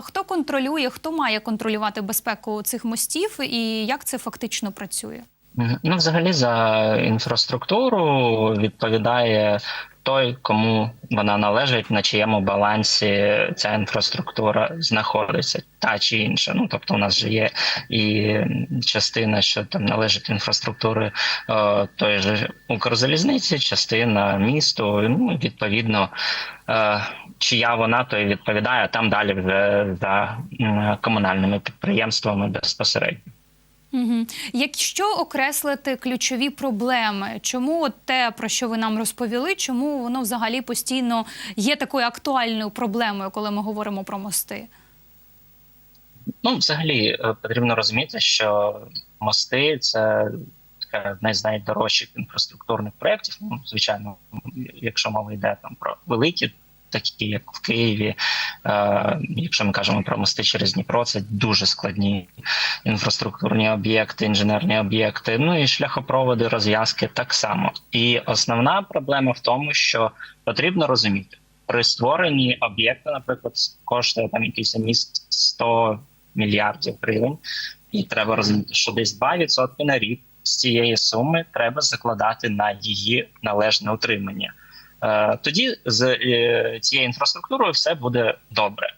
Хто контролює, хто має контролювати безпеку цих мостів і як це фактично працює? Ну, взагалі, за інфраструктуру відповідає той, кому вона належить, на чиєму балансі ця інфраструктура знаходиться, та чи інша. Ну тобто, у нас же є і частина, що там належить інфраструктури е, тої ж Укрзалізниці, частина місту. Ну, відповідно, е, чия вона, то і відповідає, а там далі вже за комунальними підприємствами безпосередньо. Угу. Якщо окреслити ключові проблеми, чому от те, про що ви нам розповіли, чому воно взагалі постійно є такою актуальною проблемою, коли ми говоримо про мости? Ну, взагалі, е, потрібно розуміти, що мости це одне з найдорожчих інфраструктурних проєктів. Ну, звичайно, якщо мова йде там про великі, такі як в Києві, е, якщо ми кажемо про мости через Дніпро, це дуже складні інфраструктурні об'єкти, інженерні об'єкти. Ну і шляхопроводи, розв'язки так само. І основна проблема в тому, що потрібно розуміти. При створенні об'єкту, наприклад, коштує там якийсь міст 100 мільярдів гривень, і треба розуміти, що десь 2% на рік з цієї суми треба закладати на її належне утримання. Е, Тоді з е, цією інфраструктурою все буде добре.